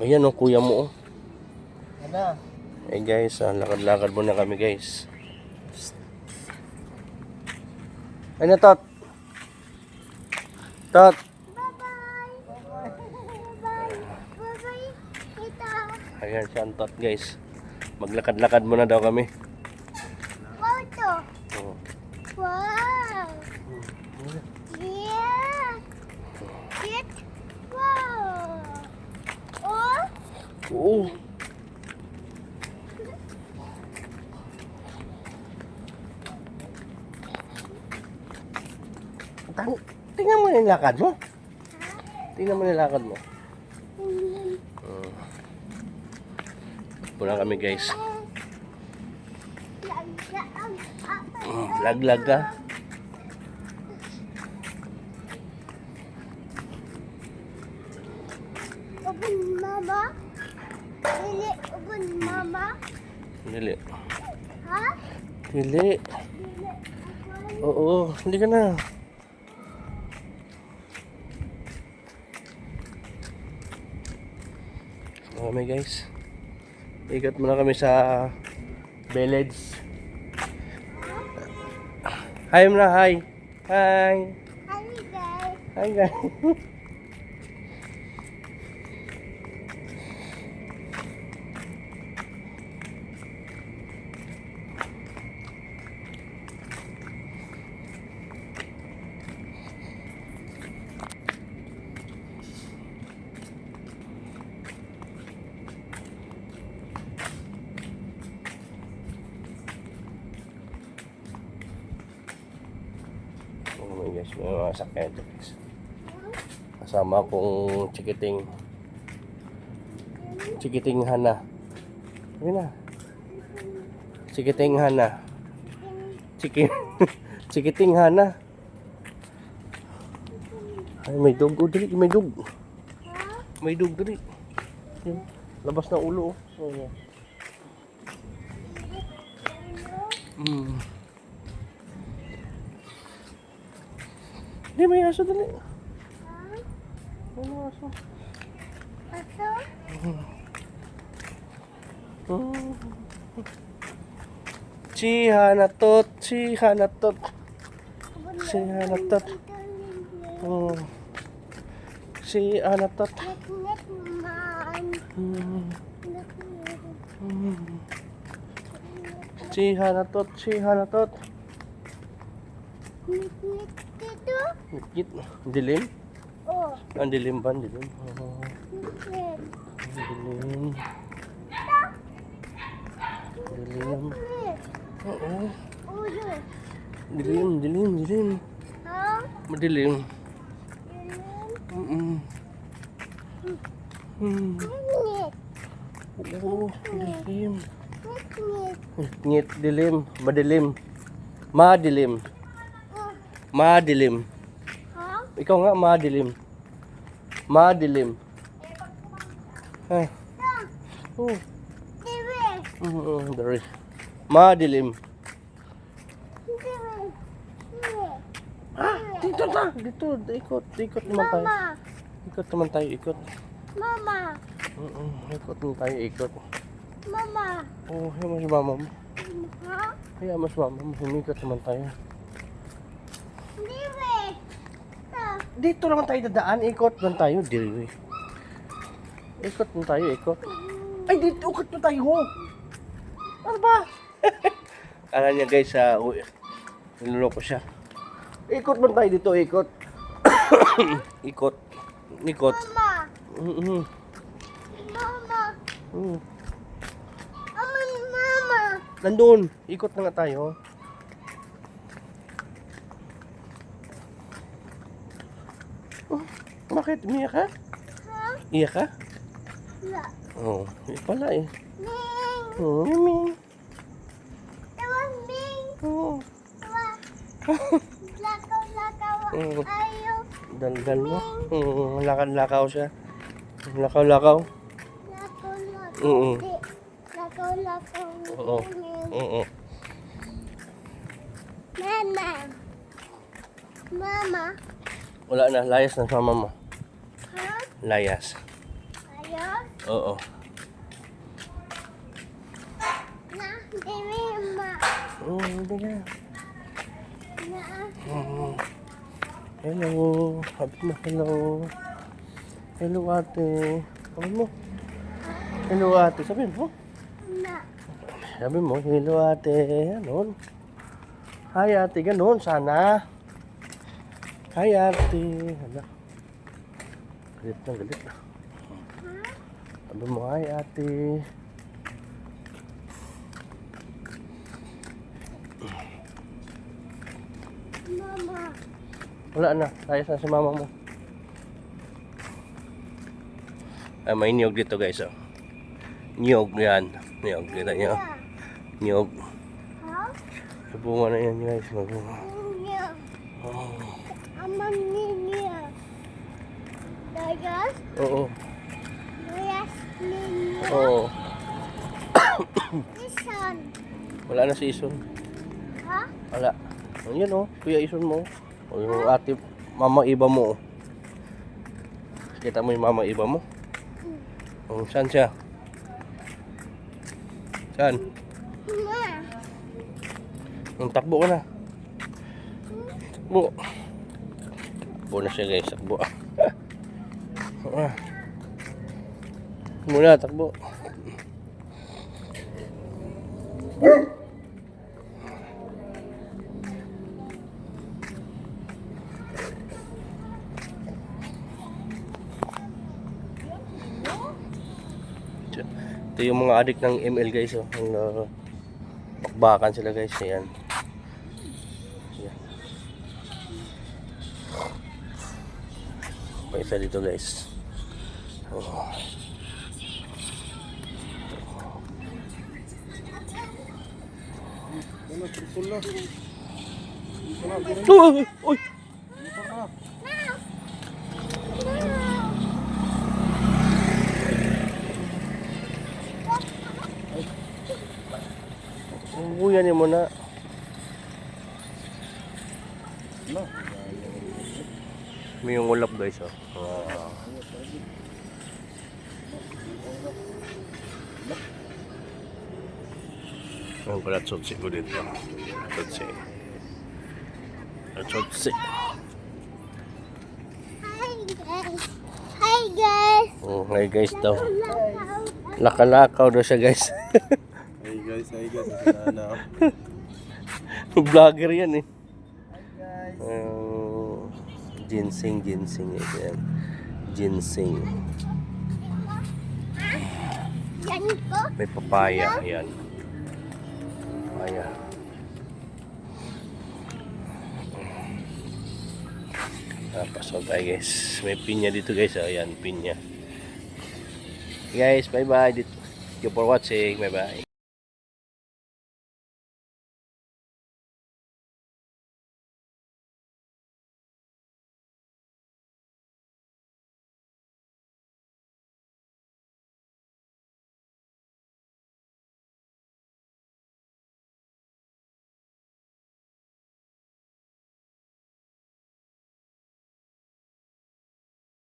Ayan o, kuya mo oh. Ano? Eh guys, ah, lakad-lakad muna kami guys. Ano tot? Tot! Bye-bye. Bye-bye. Bye-bye. Tita. Ayan siya ang tot guys. Maglakad-lakad muna daw kami. Wow, to. Oh. Wow. Yeah. It. Wow. Oh. Oo. Tang- Tingnan mo yung lakad mo. Tingnan mo yung lakad mo. Uh. Muna kami guys. Mm, Laglag ka. Open mama. Dili open mama. Dili. Ha? Dili. Oo, hindi ka na. Kami guys. Ikat muna kami sa village. Hi muna, hi. Hi. Hi guys. Hi guys. Gosh, may mga sakyan dyan, guys. Kasama kong chikiting chikiting hana. Ayun na. Chikiting hana. Chikin chikiting hana. Ay, may dog. Oh, dali, may dog. May dog, dali. Yun. Labas ng ulo. Oh. Oh, yeah. Mm. Hindi, may aso, dali. Ha? May aso. Aso? Mm. Si Hanatot, si Hanatot. Si Hanatot. Oh. Si Hanatot. Naknet man. Mm. Naknet. Mm. Si Hanatot, si Hanatot. Naknet Ngit, dilim? Oh. Ang dilim ba? Ang dilim. Oh, ang dilim. Dilim. Oo. Dilim, dilim, dilim. Ha? Madilim. Ilan? Mm-mm. Mm. Naknet. Oo, dilim. Naknet. Ngit, dilim. Madilim. Madilim. Oh. Madilim. Ikaw nga, madilim. Madilim. Ay. Oh. Mm-mm, there is. Madilim. Ah, dito na. Dito, ikot. Ikot naman tayo. Mama. Ikot naman tayo, ikot. Mama. Mm-mm, ikot naman tayo, ikot. Mama. Oh, hayaan mo si mama mo. Ha? Hayaan mo si mama mo. Humikot naman tayo. Diwi. Ah. Dito naman tayo dadaan. Ikot naman tayo. Dili. Ikot naman tayo, ikot. Ay, dito. Ikot na tayo. Ano ba? Kala niya guys, sa uh, niloloko siya. Ikot man tayo dito, ikot. ikot. Ikot. Mama. Mm-mm. Mama. Mm. Mama. Mama. Nandun. Ikot na nga tayo. Oh, bakit? Umiyak ka? Ha? Iyak ka? La. Oo. Oh, iyak pala eh. Ming. Oo, oh, Ming. Tawa Ming. Oo. Tawa. Lakaw, lakaw. Mm. Ayaw. Daldal mo. Oo, lakad-lakaw siya. Lakaw-lakaw. Lakaw, lakaw. Oo. Di. Lakaw, lakaw. Oo. Oo. Mama. Mama. Wala na, layas na sa mama. Ha? Layas. Ayos. Oo. Na, baby, ma. Oo, hindi ka. Na, Oo. Hello. Sabi mo, hello. Hello, ate. Sabi mo. Hello, ate. Sabi mo. na. Sabi mo, hello, ate. Ganon. Hi, ate. Ganon, sana. Hi, ate. Hala. Galit na, galit na. Sabi mo, hi, ate. Mama. Wala na. Ayos na si mama mo. Ay, may niyog dito guys. Oh. Niyog yan. Niyog. Kita niyo. Niyog. May bunga na yan guys. May bunga. Niya. Oh. Ama niya. Dagas? Oo. Dagas niya. Oo. Isan. Wala na si Ison. Ha? Wala. Ayan oh. Kuya Ison mo. O yung ate, mama iba mo. oh. Kita mo yung mama iba mo? Oh, saan siya? Saan? Ma. Ang takbo ka na. Takbo. Takbo na siya guys. Takbo. Ah. Muna, takbo. Ito yung mga adik ng ML guys. Oh. Ang uh, bakbakan sila guys. Ayan. Ayan. Pa isa dito guys. Oh. Uy! Uy! Buyan mo na. May yung ulap guys oh. Ah. Ang pala tsotsi ko dito. Tsotsi. Tsotsi. Hi guys. Hi guys. Oh, hi guys daw. Lakaw. Nakalakaw daw siya guys. Hey guys, hey guys. Vlogger yan eh. Hi guys. Uh, ginseng, ginseng. Yan. Ginseng. Yan ko. May papaya. Ayan. Papaya. Tapos tayo guys. May pinya dito guys. Ayan, pinya. Guys, bye bye. Thank you for watching. Bye bye.